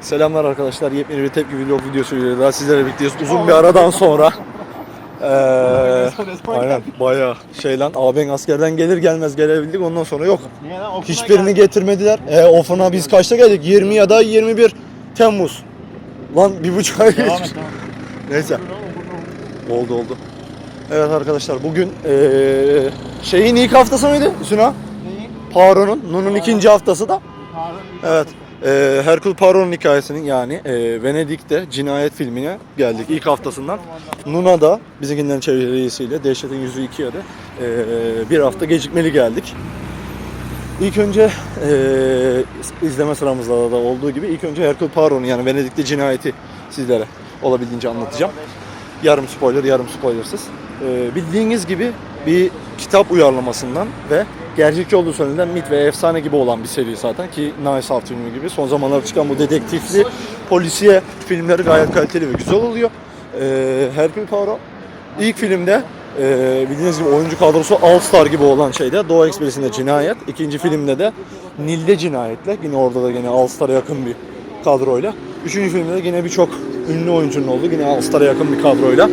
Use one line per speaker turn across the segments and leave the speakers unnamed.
Selamlar arkadaşlar. Yepyeni bir tepki vlog videosuyla daha sizlerle birlikteyiz. Uzun bir aradan sonra. Eee aynen bayağı şey lan. Ağabeyin askerden gelir gelmez gelebildik ondan sonra yok.
Niye lan? Okula
Hiçbirini
gel.
getirmediler. E, ofuna biz kaçta geldik? 20 ya da 21 Temmuz. Lan bir buçuk ay
Devam
geçmiş.
et.
Neyse. Oldu oldu. Evet arkadaşlar bugün eee şeyin ilk haftası mıydı Suna?
Neyin?
Paro'nun. Nun'un ikinci haftası da.
Faruk.
Evet. Eee Herkül Poirot'un hikayesinin yani eee, Venedik'te cinayet filmine geldik ilk haftasından. Nuna da bizimkilerin çevirisiyle Dehşetin Yüzü 2'ye de eee, bir hafta gecikmeli geldik. İlk önce eee, izleme sıramızda da olduğu gibi ilk önce Herkül Poirot'un yani Venedik'te cinayeti sizlere olabildiğince anlatacağım. Yarım spoiler, yarım spoilersız. Eee, bildiğiniz gibi bir kitap uyarlamasından ve gerçekçi olduğu söylenen mit ve efsane gibi olan bir seri zaten ki Nice filmi gibi. Son zamanlarda çıkan bu dedektifli, polisiye filmleri gayet kaliteli ve güzel oluyor. Eee Hercule Poirot ilk filmde eee bildiğiniz gibi oyuncu kadrosu All Star gibi olan şeyde Doğu Ekspresi'nde cinayet. İkinci filmde de Nil'de cinayetle. Yine orada da yine All Star'a yakın bir kadroyla. Üçüncü filmde de yine birçok ünlü oyuncunun olduğu yine All Star'a yakın bir kadroyla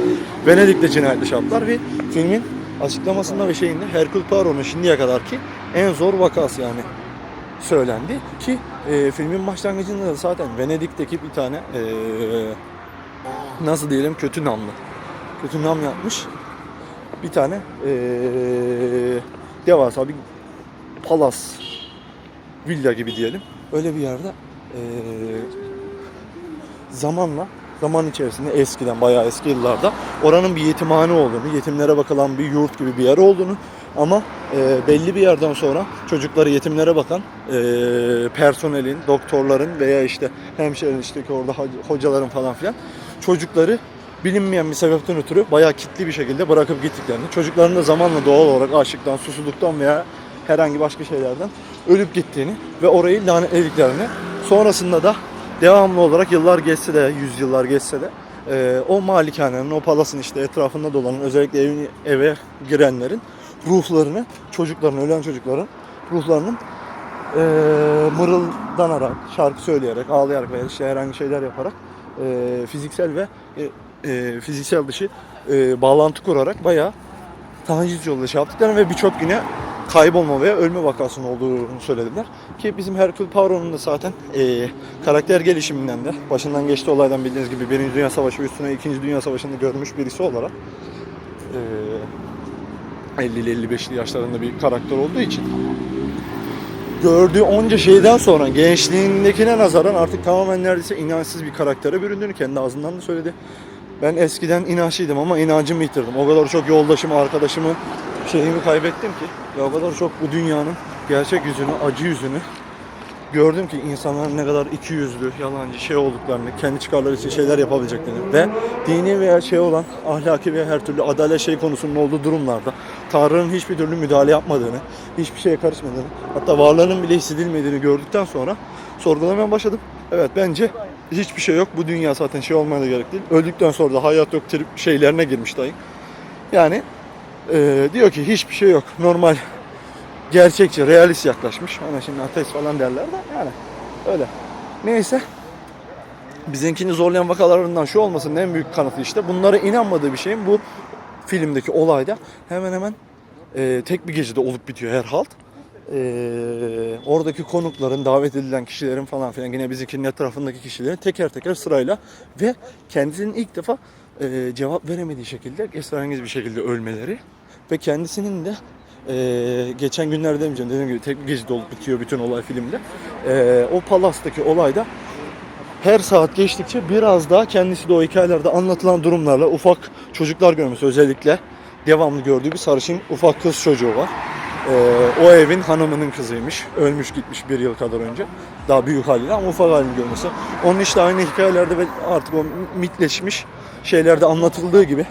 Venedik'te cinayetli şartlar ve filmin açıklamasında ve şeyinde Hercule Poirot'un şimdiye kadar ki en zor vakası yani söylendi ki e, filmin başlangıcında da zaten Venedik'teki bir tane e, nasıl diyelim kötü namlı kötü nam yapmış bir tane e, devasa bir palas villa gibi diyelim. Öyle bir yerde e, zamanla zaman içerisinde eskiden bayağı eski yıllarda oranın bir yetimhane olduğunu, yetimlere bakılan bir yurt gibi bir yer olduğunu ama e, belli bir yerden sonra çocukları yetimlere bakan e, personelin, doktorların veya işte hemşirenin işte orada hoc- hocaların falan filan çocukları bilinmeyen bir sebepten ötürü bayağı kitli bir şekilde bırakıp gittiklerini, çocukların da zamanla doğal olarak açlıktan, susuzluktan veya herhangi başka şeylerden ölüp gittiğini ve orayı lanetlediklerini sonrasında da devamlı olarak yıllar geçse de, yüzyıllar geçse de e, o malikanenin, o palasın işte etrafında dolanan özellikle evin, eve girenlerin ruhlarını, çocukların, ölen çocukların ruhlarının e, mırıldanarak, şarkı söyleyerek, ağlayarak veya işte herhangi şeyler yaparak e, fiziksel ve e, e, fiziksel dışı e, bağlantı kurarak bayağı taciz yoluyla şey yaptıklarını ve birçok yine kaybolma veya ölme vakasının olduğunu söylediler. Ki bizim Hercule Poirot'un da zaten e, karakter gelişiminden de başından geçti olaydan bildiğiniz gibi Birinci Dünya Savaşı üstüne İkinci Dünya Savaşı'nda görmüş birisi olarak e, 50'li 55'li yaşlarında bir karakter olduğu için gördüğü onca şeyden sonra gençliğindekine nazaran artık tamamen neredeyse inançsız bir karaktere büründüğünü kendi ağzından da söyledi. Ben eskiden inançlıydım ama inancımı yitirdim. O kadar çok yoldaşımı, arkadaşımı, şeyimi kaybettim ki. Ve o kadar çok bu dünyanın gerçek yüzünü, acı yüzünü gördüm ki insanların ne kadar iki yüzlü, yalancı şey olduklarını, kendi çıkarları için şeyler yapabileceklerini ve dini veya şey olan ahlaki veya her türlü adalet şey konusunun olduğu durumlarda Tanrı'nın hiçbir türlü müdahale yapmadığını, hiçbir şeye karışmadığını, hatta varlığının bile hissedilmediğini gördükten sonra sorgulamaya başladım. Evet bence hiçbir şey yok. Bu dünya zaten şey olmaya da gerek değil. Öldükten sonra da hayat yok trip şeylerine girmiş dayı. Yani eee, diyor ki hiçbir şey yok. Normal gerçekçi, realist yaklaşmış. Ona şimdi ateist falan derler de yani öyle. Neyse. Bizimkini zorlayan vakalarından şu olmasının en büyük kanıtı işte. Bunlara inanmadığı bir şeyin bu filmdeki olayda hemen hemen e, tek bir gecede olup bitiyor her halt. E, oradaki konukların, davet edilen kişilerin falan filan yine bizimkinin etrafındaki kişilerin teker teker sırayla ve kendisinin ilk defa e, cevap veremediği şekilde esrarengiz bir şekilde ölmeleri ve kendisinin de ee, geçen günlerde demeyeceğim dediğim gibi tek bir gecede olup bitiyor bütün olay filmde. Ee, o Palas'taki olayda her saat geçtikçe biraz daha kendisi de o hikayelerde anlatılan durumlarla ufak çocuklar görmesi özellikle devamlı gördüğü bir sarışın ufak kız çocuğu var. Ee, o evin hanımının kızıymış. Ölmüş gitmiş bir yıl kadar önce. Daha büyük haliyle ama ufak halini görmesi. Onun işte aynı hikayelerde ve artık o mitleşmiş şeylerde anlatıldığı gibi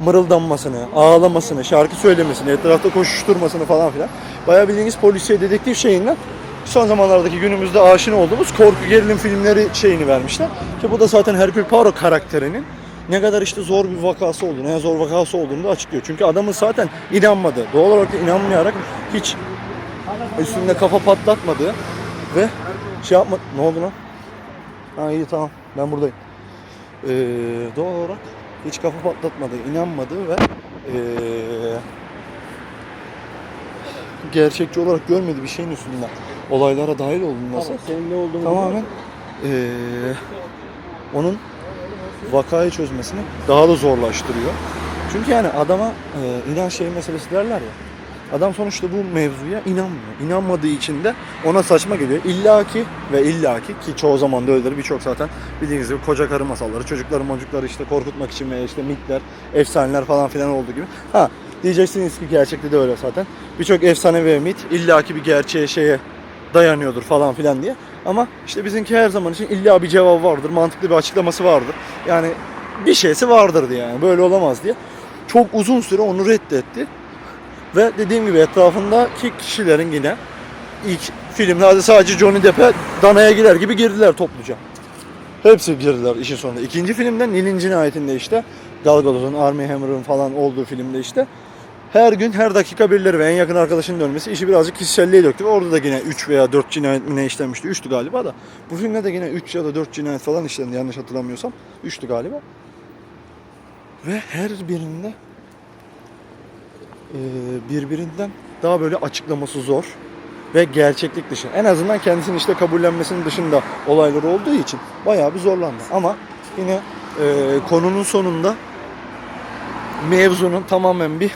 mırıldanmasını, ağlamasını, şarkı söylemesini, etrafta koşuşturmasını falan filan. Bayağı bildiğiniz polisiye dedektif şeyinden son zamanlardaki günümüzde aşina olduğumuz korku gerilim filmleri şeyini vermişler. Ki bu da zaten Hercule Poirot karakterinin ne kadar işte zor bir vakası olduğunu, ne zor vakası olduğunu da açıklıyor. Çünkü adamın zaten inanmadığı, doğal olarak da inanmayarak hiç üstünde kafa patlatmadığı ve şey yapma... Ne oldu lan? Ha iyi tamam ben buradayım. Ee, doğal olarak hiç kafa patlatmadı, inanmadı ve ee, gerçekçi olarak görmedi bir şeyin üstünden. Olaylara dahil olunması
Tamam, senin ne olduğunu
tamamen ee, onun vakayı çözmesini daha da zorlaştırıyor. Çünkü yani adama e, inan şey meselesi derler ya. Adam sonuçta bu mevzuya inanmıyor. İnanmadığı için de ona saçma geliyor. İllaki ve illaki ki çoğu zaman da öyledir. Birçok zaten bildiğiniz gibi koca karı masalları, çocukları mocukları işte korkutmak için veya işte mitler, efsaneler falan filan olduğu gibi. Ha diyeceksiniz ki gerçekte de öyle zaten. Birçok efsane ve mit illaki bir gerçeğe şeye dayanıyordur falan filan diye. Ama işte bizimki her zaman için illa bir cevabı vardır, mantıklı bir açıklaması vardır. Yani bir şeysi vardır diye yani böyle olamaz diye. Çok uzun süre onu reddetti. Ve dediğim gibi etrafındaki kişilerin yine ilk filmlerde sadece Johnny Depp'e danaya girer gibi girdiler topluca. Hepsi girdiler işin sonunda. İkinci filmde Nil'in cinayetinde işte Gal Gadot'un, Armie Hammer'ın falan olduğu filmde işte her gün her dakika birileri ve en yakın arkadaşının ölmesi işi birazcık kişiselliğe döktü. Ve orada da yine 3 veya 4 cinayet mi ne işlenmişti? 3'tü galiba da. Bu filmde de yine 3 ya da 4 cinayet falan işlendi yanlış hatırlamıyorsam. 3'tü galiba. Ve her birinde birbirinden daha böyle açıklaması zor ve gerçeklik dışı. En azından kendisini işte kabullenmesinin dışında olaylar olduğu için bayağı bir zorlandı. Ama yine eee, konunun sonunda mevzunun tamamen bir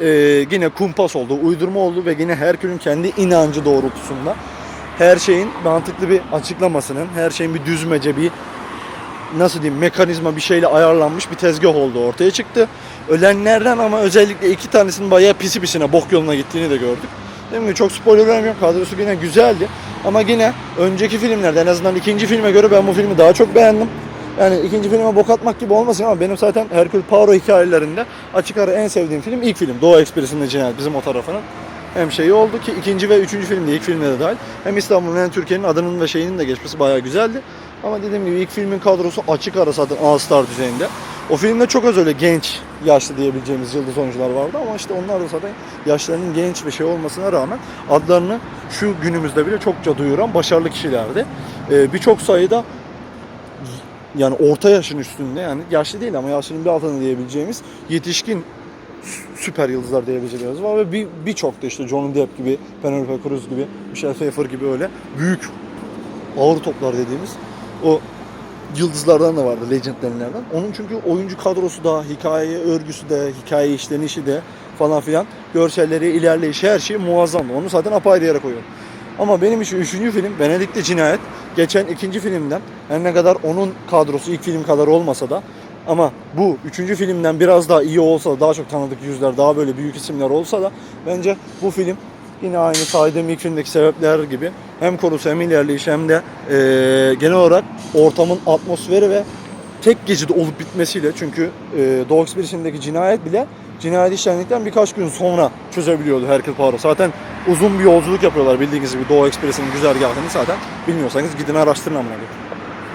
eee, yine kumpas oldu, uydurma oldu ve yine Herkül'ün kendi inancı doğrultusunda her şeyin mantıklı bir açıklamasının, her şeyin bir düzmece, bir nasıl diyeyim mekanizma bir şeyle ayarlanmış bir tezgah oldu ortaya çıktı. Ölenlerden ama özellikle iki tanesinin bayağı pisi pisine bok yoluna gittiğini de gördük. Değil mi? Çok spoiler vermiyorum. Kadrosu yine güzeldi. Ama yine önceki filmlerde en azından ikinci filme göre ben bu filmi daha çok beğendim. Yani ikinci filme bok atmak gibi olmasın ama benim zaten Herkül Poirot hikayelerinde açık ara en sevdiğim film ilk film. Doğu Ekspresi'nde Cinayet bizim o tarafının. Hem şeyi oldu ki ikinci ve üçüncü filmde ilk filmde de dahil. Hem İstanbul'un hem Türkiye'nin adının ve şeyinin de geçmesi bayağı güzeldi. Ama dediğim gibi ilk filmin kadrosu açık ara zaten A-Star düzeyinde. O filmde çok az öyle genç, yaşlı diyebileceğimiz yıldız oyuncular vardı ama işte onlar da zaten yaşlarının genç bir şey olmasına rağmen adlarını şu günümüzde bile çokça duyuran başarılı kişilerdi. Ee, Birçok sayıda yani orta yaşın üstünde yani yaşlı değil ama yaşının bir altında diyebileceğimiz yetişkin sü- süper yıldızlar diyebileceğimiz var ve bir birçok da işte Johnny Depp gibi, Penelope Cruz gibi, Michelle Pfeiffer gibi öyle büyük ağır toplar dediğimiz o yıldızlardan da vardı, legend denilenlerden. Onun çünkü oyuncu kadrosu da, hikaye örgüsü de, hikaye işlenişi de falan filan, görselleri, ilerleyişi her şey muazzamdı. Onu zaten apayrı yere koyuyorum. Ama benim için üçüncü film Venedik'te Cinayet. Geçen ikinci filmden her ne kadar onun kadrosu ilk film kadar olmasa da ama bu üçüncü filmden biraz daha iyi olsa da daha çok tanıdık yüzler, daha böyle büyük isimler olsa da bence bu film yine aynı saydığım ilk filmdeki sebepler gibi hem konusu hem ilerleyişi hem de eee, genel olarak ortamın atmosferi ve tek gecede olup bitmesiyle çünkü eee Doğu Ekspresi'ndeki cinayet bile cinayet işlendikten birkaç gün sonra çözebiliyordu Herkül Poirot. Zaten uzun bir yolculuk yapıyorlar bildiğiniz gibi Doğu Ekspresi'nin güzergahını zaten bilmiyorsanız gidin araştırın amına.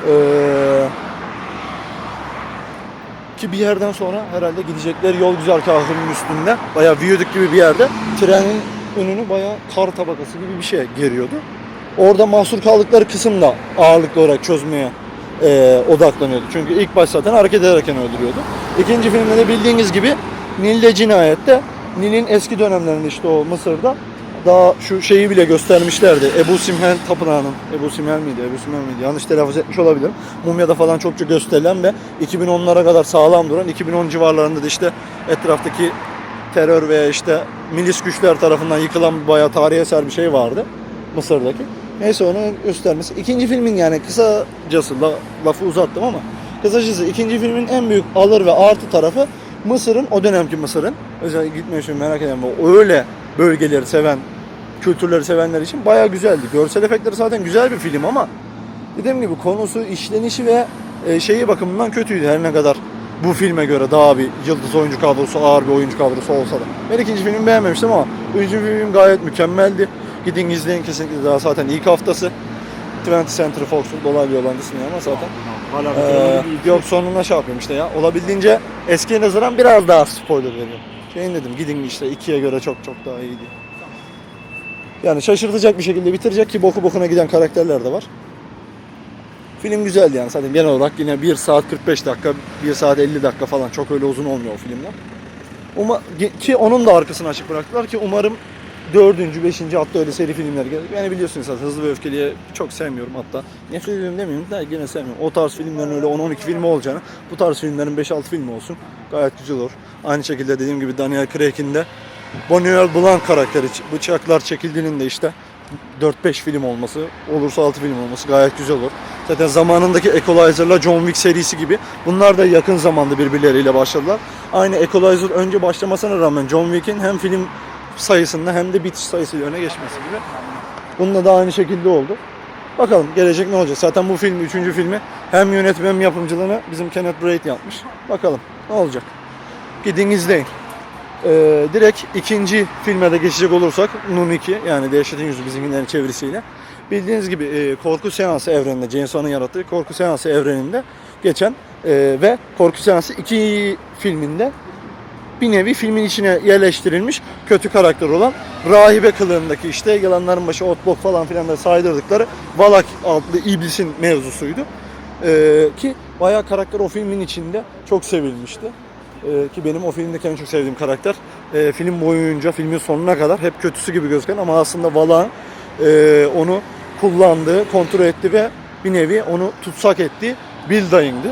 Eee ki bir yerden sonra herhalde gidecekleri yol güzergahının üstünde bayağı viyadük gibi bir yerde trenin önünü bayağı kar tabakası gibi bir şey geriyordu. Orada mahsur kaldıkları kısımda ağırlıklı olarak çözmeye e, odaklanıyordu. Çünkü ilk baş zaten hareket ederken öldürüyordu. İkinci filmde de bildiğiniz gibi Nil'de cinayette Nil'in eski dönemlerinde işte o Mısır'da daha şu şeyi bile göstermişlerdi. Ebu Simhel Tapınağı'nın. Ebu Simhel miydi? Ebu Simhel miydi? Yanlış telaffuz etmiş olabilirim. Mumya'da falan çokça gösterilen ve 2010'lara kadar sağlam duran 2010 civarlarında da işte etraftaki terör veya işte milis güçler tarafından yıkılan bayağı tarihi eser bir şey vardı. Mısır'daki. Neyse onu göstermesi. İkinci filmin yani kısacası la- lafı uzattım ama kısacası ikinci filmin en büyük alır ve artı tarafı Mısır'ın o dönemki Mısır'ın özellikle gitmeyi şimdi merak eden öyle bölgeleri seven kültürleri sevenler için bayağı güzeldi. Görsel efektleri zaten güzel bir film ama dediğim gibi konusu, işlenişi ve e, şeyi bakımından kötüydü her ne kadar bu filme göre daha bir yıldız oyuncu kadrosu, ağır bir oyuncu kadrosu olsa da. Ben ikinci filmi beğenmemiştim ama üçüncü film gayet mükemmeldi. Gidin izleyin kesinlikle daha zaten ilk haftası. 20th Century Fox'un dolaylı yolancı sinema zaten.
Hala
Ee, yok sonuna şey yapıyorum işte ya. Olabildiğince eskiye nazaran biraz daha spoiler veriyorum. Şeyin dedim gidin işte ikiye göre çok çok daha iyiydi. Yani şaşırtacak bir şekilde bitirecek ki boku bokuna giden karakterler de var. Film güzeldi yani zaten genel olarak yine 1 saat 45 dakika, 1 saat 50 dakika falan çok öyle uzun olmuyor o filmler. Uma, ki onun da arkasını açık bıraktılar ki umarım dördüncü, beşinci hatta öyle seri filmler gelir. Yani biliyorsunuz zaten Hızlı ve Öfkeli'ye çok sevmiyorum hatta. Nefret ediyorum demiyorum da yine sevmiyorum. O tarz filmlerin öyle 10-12 filmi olacağını bu tarz filmlerin 5-6 filmi olsun. Gayet güzel olur. Aynı şekilde dediğim gibi Daniel Craig'in de Bonnie Blanc karakteri bıçaklar çekildiğinin de işte 4-5 film olması, olursa 6 film olması gayet güzel olur. Zaten zamanındaki Equalizer'la John Wick serisi gibi bunlar da yakın zamanda birbirleriyle başladılar. Aynı Equalizer önce başlamasına rağmen John Wick'in hem film sayısında hem de bitiş sayısıyla öne geçmesi gibi. Bununla da aynı şekilde oldu. Bakalım gelecek ne olacak? Zaten bu film 3. filmi hem yönetim hem yapımcılığını bizim Kenneth Branagh yapmış. Bakalım ne olacak? Gidin izleyin. Ee, direkt ikinci filme de geçecek olursak Nun 2 yani Dehşetin Yüzü bizimkilerin çevirisiyle. Bildiğiniz gibi e, korku seansı evreninde James Wan'ın yarattığı korku seansı evreninde geçen e, ve korku seansı 2 filminde bir nevi filmin içine yerleştirilmiş kötü karakter olan rahibe kılığındaki işte yılanların başı otbok falan filan da saydırdıkları Valak adlı iblisin mevzusuydu. Ee, ki bayağı karakter o filmin içinde çok sevilmişti. Ee, ki benim o filmdeki en çok sevdiğim karakter Ee, film boyunca filmin sonuna kadar hep kötüsü gibi gözüken ama aslında Valak'ın e, onu kullandığı, kontrol etti ve bir nevi onu tutsak ettiği Bill Dye'ing'di.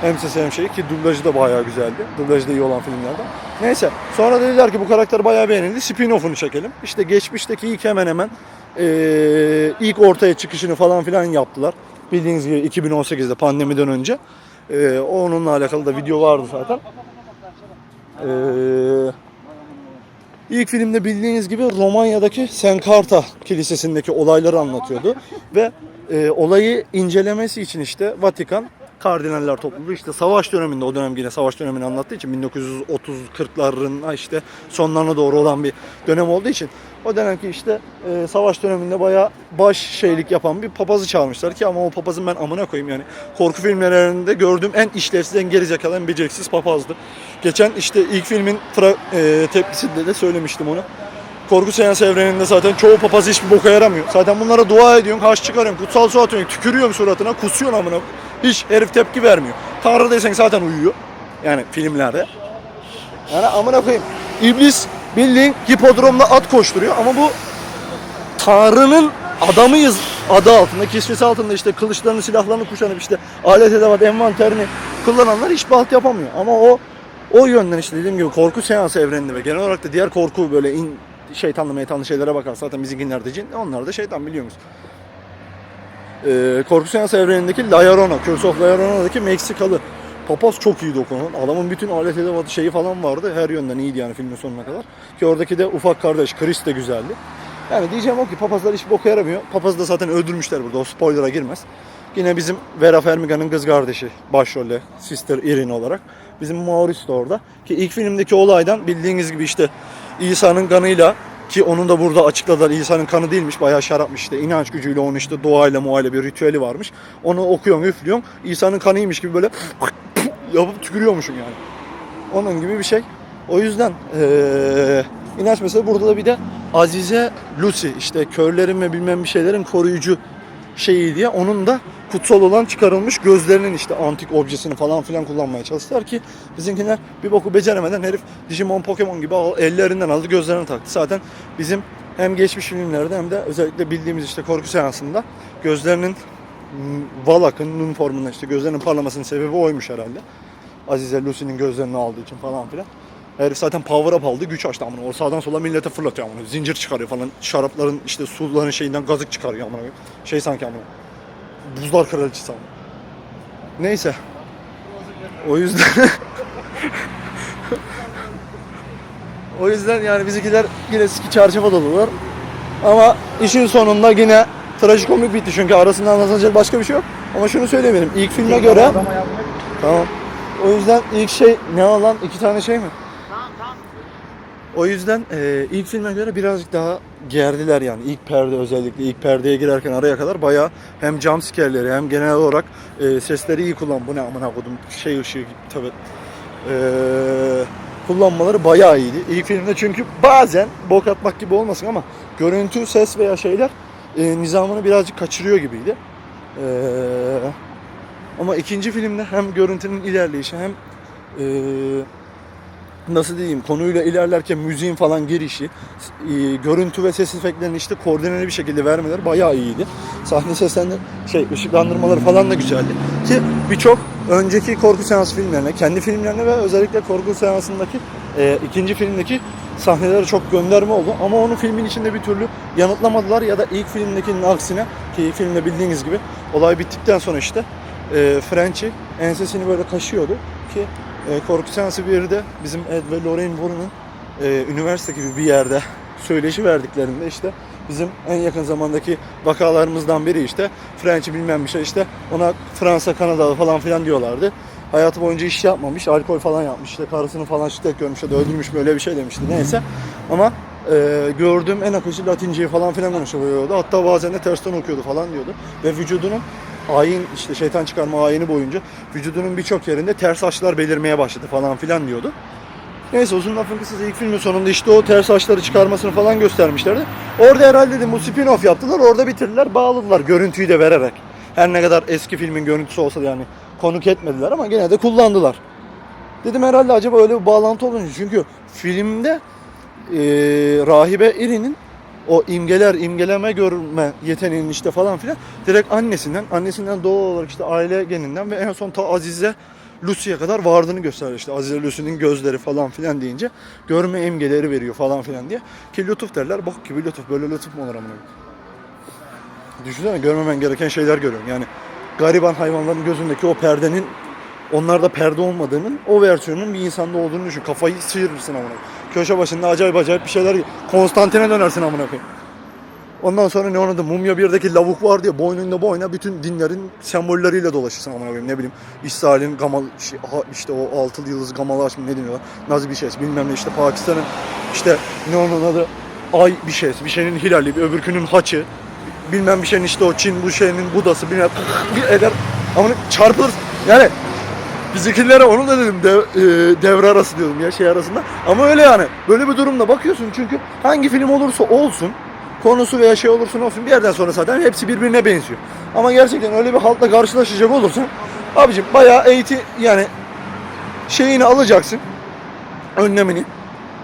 Hem sesi hem şeyi ki dublajı da bayağı güzeldi. Dublajı da iyi olan filmlerden. Neyse sonra dediler ki bu karakter bayağı beğenildi. Spin-off'unu çekelim. İşte geçmişteki ilk hemen hemen eee, ilk ortaya çıkışını falan filan yaptılar. Bildiğiniz gibi 2018'de pandemiden önce. Eee, onunla alakalı da video vardı zaten. Eee İlk filmde bildiğiniz gibi Romanya'daki Senkarta Kilisesi'ndeki olayları anlatıyordu. Ve e, olayı incelemesi için işte Vatikan kardinaller topluluğu işte savaş döneminde o dönem yine savaş dönemini anlattığı için 1930-40'ların işte sonlarına doğru olan bir dönem olduğu için o dönemki işte e, savaş döneminde bayağı baş şeylik yapan bir papazı çağırmışlar ki ama o papazın ben amına koyayım yani korku filmlerinde gördüğüm en işlevsiz en gerizekalı en beceriksiz papazdı. Geçen işte ilk filmin fra- e, tepkisinde de söylemiştim onu. Korku seansı evreninde zaten çoğu papaz hiçbir boka yaramıyor. Zaten bunlara dua ediyorsun, kaş çıkarıyorsun, kutsal su atıyorsun, tükürüyorsun suratına, kusuyorsun amına. Hiç herif tepki vermiyor. Tanrı desen zaten uyuyor. Yani filmlerde. Yani amına koyayım. İblis bildiğin hipodromda at koşturuyor ama bu Tanrı'nın adamıyız adı altında, kisvesi altında işte kılıçlarını, silahlarını kuşanıp işte alet edevat, envanterini kullananlar hiç halt yapamıyor. Ama o o yönden işte dediğim gibi korku seansı evreninde ve genel olarak da diğer korku böyle in, şeytanlı meytanlı şeylere bakar zaten bizimkiler de cin, onlar da şeytan biliyor musun? Ee, korku seansı evrenindeki La Llorona, Curse of La Llorona'daki Meksikalı papaz çok iyiydi o konuda. Adamın bütün alet edevatı şeyi falan vardı. Her yönden iyiydi yani filmin sonuna kadar. Ki oradaki de ufak kardeş Chris de güzeldi. Yani diyeceğim o ki papazlar hiç boka yaramıyor. Papazı da zaten öldürmüşler burada. O spoiler'a girmez. Yine bizim Vera Farmiga'nın kız kardeşi başrolle Sister Irene olarak. Bizim Maurice de orada. Ki ilk filmdeki olaydan bildiğiniz gibi işte İsa'nın kanıyla ki onun da burada açıkladılar İsa'nın kanı değilmiş bayağı şarapmış işte inanç gücüyle onun işte doğayla muayla bir ritüeli varmış. Onu okuyorsun üflüyorsun İsa'nın kanıymış gibi böyle yapıp tükürüyormuşum yani. Onun gibi bir şey. O yüzden eee inanç mesela burada da bir de Azize Lucy işte körlerin ve bilmem bir şeylerin koruyucu şeyi diye onun da kutsal olan çıkarılmış gözlerinin işte antik objesini falan filan kullanmaya çalıştılar ki bizimkiler bir boku beceremeden herif Digimon Pokemon gibi ellerinden aldı gözlerini taktı. Zaten bizim hem geçmiş filmlerde hem de özellikle bildiğimiz işte korku seansında gözlerinin Valak'ın nun formunda işte gözlerinin parlamasının sebebi oymuş herhalde. Azize Lucy'nin gözlerini aldığı için falan filan. Herif zaten power up aldı, güç açtı amına. O sağdan sola millete fırlatıyor amına. Zincir çıkarıyor falan. Şarapların işte suların şeyinden gazık çıkarıyor amına. Şey sanki amına. Buzlar kraliçesi amına. Neyse. O yüzden O yüzden yani bizimkiler yine siki çarşafa dolular. Ama işin sonunda yine trajikomik bitti çünkü arasında anlatılacak başka bir şey yok. Ama şunu söyleyebilirim. İlk filme göre Tamam. O yüzden ilk şey ne olan iki tane şey mi? O yüzden e, ilk filme göre birazcık daha gerdiler yani ilk perde özellikle ilk perdeye girerken araya kadar bayağı hem jump scare'leri hem genel olarak e, sesleri iyi kullan. Bu ne amına kodum şey ışığı gibi tabi. E, kullanmaları bayağı iyiydi. İlk filmde çünkü bazen bok atmak gibi olmasın ama görüntü, ses veya şeyler e, nizamını birazcık kaçırıyor gibiydi. E, Ama ikinci filmde hem görüntünün ilerleyişi hem eee, nasıl diyeyim konuyla ilerlerken müziğin falan girişi, e, görüntü ve ses efektlerini işte koordineli bir şekilde vermeleri bayağı iyiydi. Sahne seslendir şey ışıklandırmaları falan da güzeldi. Ki birçok önceki korku seansı filmlerine, kendi filmlerine ve özellikle korku seansındaki e, ikinci filmdeki sahnelere çok gönderme oldu. Ama onu filmin içinde bir türlü yanıtlamadılar ya da ilk filmdekinin aksine ki ilk filmde bildiğiniz gibi olay bittikten sonra işte e, French'i ensesini böyle kaşıyordu ki e, korku seansı 1'de bizim Ed ve Lorraine Warren'ın e, üniversite gibi bir yerde söyleşi verdiklerinde işte bizim en yakın zamandaki vakalarımızdan biri işte French'i bilmem bir şey işte ona Fransa, Kanadalı falan filan diyorlardı. Hayatı boyunca iş yapmamış, alkol falan yapmış, işte karısını falan şiddet görmüş ya da öldürmüş böyle bir şey demişti neyse. Ama e, gördüğüm en akıcı Latinceyi falan filan konuşuyordu. Hatta bazen de tersten okuyordu falan diyordu. Ve vücudunun ayin işte şeytan çıkarma ayini boyunca vücudunun birçok yerinde ters açlar belirmeye başladı falan filan diyordu. Neyse uzun lafın kısası ilk filmin sonunda işte o ters açları çıkarmasını falan göstermişlerdi. Orada herhalde dedim bu spin-off yaptılar. Orada bitirdiler bağladılar görüntüyü de vererek. Her ne kadar eski filmin görüntüsü olsa da yani konuk etmediler ama gene de kullandılar. Dedim herhalde acaba öyle bir bağlantı olunca çünkü filmde eee rahibe Iri'nin o imgeler, imgeleme görme yeteneğinin işte falan filan direkt annesinden, annesinden doğal olarak işte aile geninden ve en son ta Azize Lucy'ye kadar vardığını gösteriyor işte Azize Lucy'nin gözleri falan filan deyince görme imgeleri veriyor falan filan diye. Ki lütuf derler bak gibi lütuf böyle lütuf mu olur amına? Düşünsene görmemen gereken şeyler görüyorsun yani gariban hayvanların gözündeki o perdenin onlarda perde olmadığının o versiyonun bir insanda olduğunu düşün. Kafayı sıyırırsın amına. Köşe başında acayip acayip bir şeyler Konstantine dönersin amına koyayım. Ondan sonra ne onun adı Mumya 1'deki lavuk var diye boynunda boyna bütün dinlerin sembolleriyle dolaşırsın amına koyayım. Ne bileyim İsrail'in gamal şey, işte o altılı yıldız gamalı mı ne deniyorlar? Nazi bir şey bilmem ne işte Pakistan'ın işte ne onun adı ay bir şey bir şeyin hilali bir öbürkünün haçı bilmem bir şeyin işte o Çin bu şeyinin budası bilmem bir eder ama çarpılır yani Bizimkilere onu da dedim dev, e, devre arası diyorum ya şey arasında. Ama öyle yani. Böyle bir durumda bakıyorsun çünkü hangi film olursa olsun konusu veya şey olursun olsun bir yerden sonra zaten hepsi birbirine benziyor. Ama gerçekten öyle bir halkla karşılaşacak olursan abicim bayağı eğitim yani şeyini alacaksın önlemini.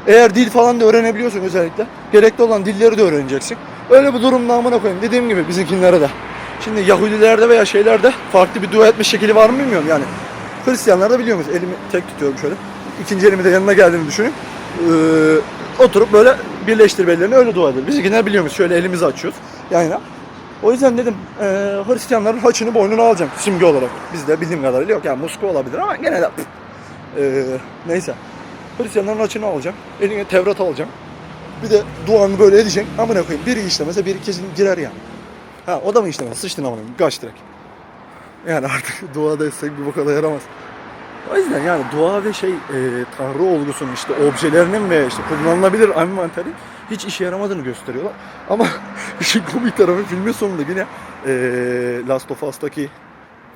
Eğer dil falan da öğrenebiliyorsun özellikle. Gerekli olan dilleri de öğreneceksin. Öyle bir durumda amına koyayım. Dediğim gibi bizimkilere de. Şimdi Yahudilerde veya şeylerde farklı bir dua etme şekli var mı bilmiyorum yani. Hristiyanlarda biliyor musunuz? Elimi tek tutuyorum şöyle. İkinci elimi de yanına geldiğini düşünün. Ee, oturup böyle birleştir bellerini öyle dua ediyor. Bizimkiler biliyor musunuz? Şöyle elimizi açıyoruz. Yani o yüzden dedim e, Hristiyanların haçını boynuna alacağım simge olarak. Bizde bildiğim kadarıyla yok yani Moskova olabilir ama gene de pf. E, neyse. Hristiyanların haçını alacağım. Eline Tevrat alacağım. Bir de duanı böyle edeceksin. Amına koyayım. Biri işlemese biri kesin girer yani. Ha o da mı işlemez? Sıçtın amına koyayım. Kaç direkt. Yani artık dua da etsek bir boka da yaramaz. O yüzden yani dua ve şey e, tanrı olgusunun işte objelerinin ve işte kullanılabilir envanteri hiç işe yaramadığını gösteriyorlar. Ama işin komik tarafı filmin sonunda yine e, Last of Us'taki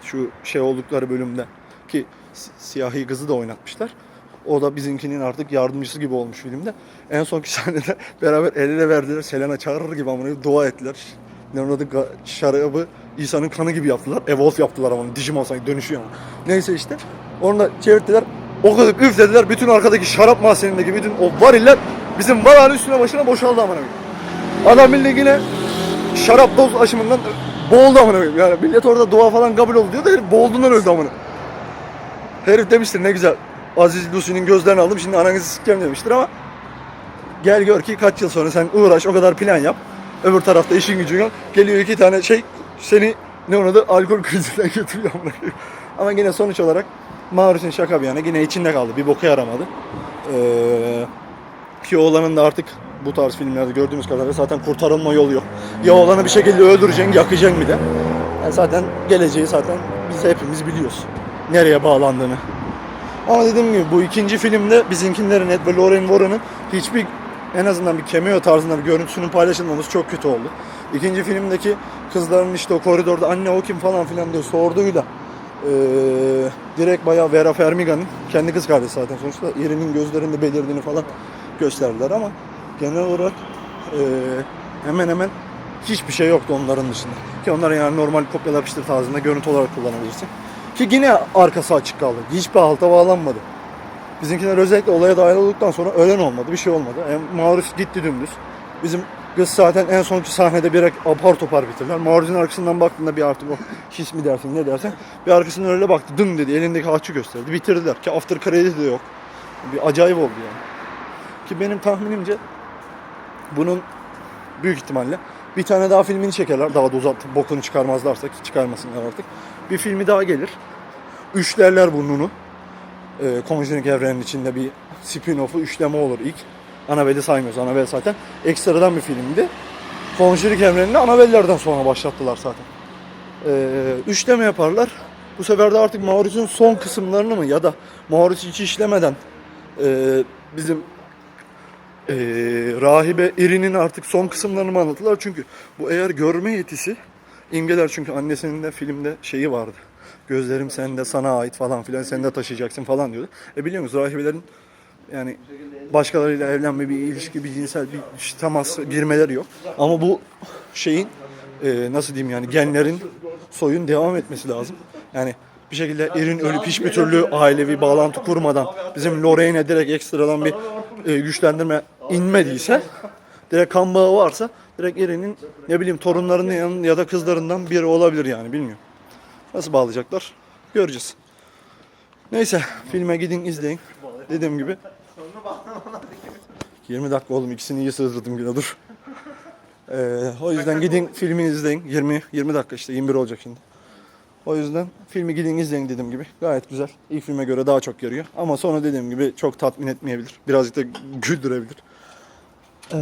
şu şey oldukları bölümde ki si- siyahi kızı da oynatmışlar. O da bizimkinin artık yardımcısı gibi olmuş filmde. En sonki sahnede beraber el ele verdiler. Selena çağırır gibi amına dua ettiler. Ne onun adı şarabı İsa'nın kanı gibi yaptılar. Evolve yaptılar ama Digimon sanki dönüşüyor ama. Neyse işte. Onu da çevirdiler. O kadar üflediler. Bütün arkadaki şarap mahzenindeki bütün o variller bizim varağın üstüne başına boşaldı amına. Adam bildiğin yine şarap doz aşımından boğuldu amına. Yani millet orada dua falan kabul oldu diyor da herif boğulduğundan öldü amına. Herif demiştir ne güzel. Aziz Lucy'nin gözlerini aldım şimdi ananızı sikeceğim demiştir ama gel gör ki kaç yıl sonra sen uğraş o kadar plan yap. Öbür tarafta işin gücün yok. Geliyor iki tane şey seni ne adı alkol krizinden götürüyor amına. Ama yine sonuç olarak Maurice'in şaka bir yana yine içinde kaldı. Bir boka yaramadı. Ee, ki oğlanın da artık bu tarz filmlerde gördüğümüz kadarıyla zaten kurtarılma yolu yok. Ya oğlanı bir şekilde öldüreceksin, yakacaksın bir de. Yani zaten geleceği zaten biz hepimiz biliyoruz. Nereye bağlandığını. Ama dediğim gibi bu ikinci filmde bizimkilerin Ed ve Lorraine Warren'ın hiçbir en azından bir cameo tarzında bir görüntüsünün paylaşılmaması çok kötü oldu. İkinci filmdeki kızların işte o koridorda anne o kim falan filan diye sorduğuyla eee direkt bayağı Vera Farmiga'nın kendi kız kardeşi zaten sonuçta yerinin gözlerinde belirdiğini falan gösterdiler ama genel olarak eee, hemen hemen hiçbir şey yoktu onların dışında. Ki onlar yani normal kopyala yapıştır tarzında görüntü olarak kullanabilirsin. Ki yine arkası açık kaldı. Hiçbir halta bağlanmadı. Bizimkiler özellikle olaya dahil olduktan sonra ölen olmadı, bir şey olmadı. Yani Maurus gitti dümdüz. Bizim kız zaten en sonki sahnede bir apar topar bitirdiler. Maurus'un arkasından baktığında bir artık o his mi dersin ne dersen bir arkasından öyle baktı dın dedi elindeki ağaçı gösterdi bitirdiler ki after credit de yok. Bir acayip oldu yani. Ki benim tahminimce bunun büyük ihtimalle bir tane daha filmini çekerler. Daha da uzatıp bokunu çıkarmazlarsa ki çıkarmasınlar artık. Bir filmi daha gelir. Üçlerler burnunu. Ee, Conjuring evrenin içinde bir spin-off'u üçleme olur ilk. Annabelle'i saymıyoruz. Annabelle zaten ekstradan bir filmdi. Conjuring evrenini Annabelle'lerden sonra başlattılar zaten. Ee, üçleme yaparlar. Bu sefer de artık Mauritius'un son kısımlarını mı ya da Mauritius hiç işlemeden e, bizim e, rahibe Erin'in artık son kısımlarını mı anlattılar? Çünkü bu eğer görme yetisi imgeler çünkü annesinin de filmde şeyi vardı. Gözlerim sende sana ait falan filan sen de taşıyacaksın falan diyordu. E biliyor musunuz rahibelerin yani başkalarıyla evlenme bir ilişki bir cinsel bir temas girmeleri yok. Ama bu şeyin e, nasıl diyeyim yani genlerin soyun devam etmesi lazım. Yani bir şekilde Erin ölüp hiçbir türlü ailevi bağlantı kurmadan bizim Lorraine'e direkt ekstradan bir e, güçlendirme inmediyse direkt kan bağı varsa direkt Erin'in ne bileyim torunlarının ya da kızlarından biri olabilir yani bilmiyorum. Nasıl bağlayacaklar göreceğiz. Neyse filme gidin izleyin. Dediğim gibi 20 dakika oğlum ikisini iyi sığdırdım yine dur. Ee, o yüzden gidin filmi izleyin. 20 20 dakika işte 21 olacak şimdi. O yüzden filmi gidin izleyin dediğim gibi. Gayet güzel. İlk filme göre daha çok yarıyor. Ama sonra dediğim gibi çok tatmin etmeyebilir. Birazcık da güldürebilir. Ee,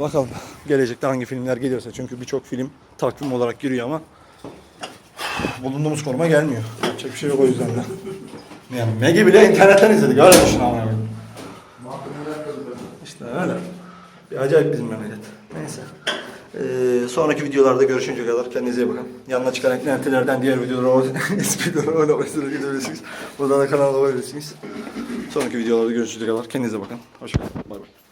bakalım gelecekte hangi filmler gelirse. Çünkü birçok film takvim olarak giriyor ama bulunduğumuz konuma gelmiyor. Yapacak bir şey yok o yüzden de. Yani Meg'i bile internetten izledik. Öyle düşün ama. İşte öyle. Bir acayip bizim memleket. Neyse. Ee, sonraki videolarda görüşünceye kadar kendinize iyi bakın. Yanına çıkan eklentilerden diğer videolara, eskileri oynamasına gidebilirsiniz. Buradan da kanala olabilirsiniz. Sonraki videolarda görüşünceye kadar kendinize bakın. Hoşçakalın. Bay bay.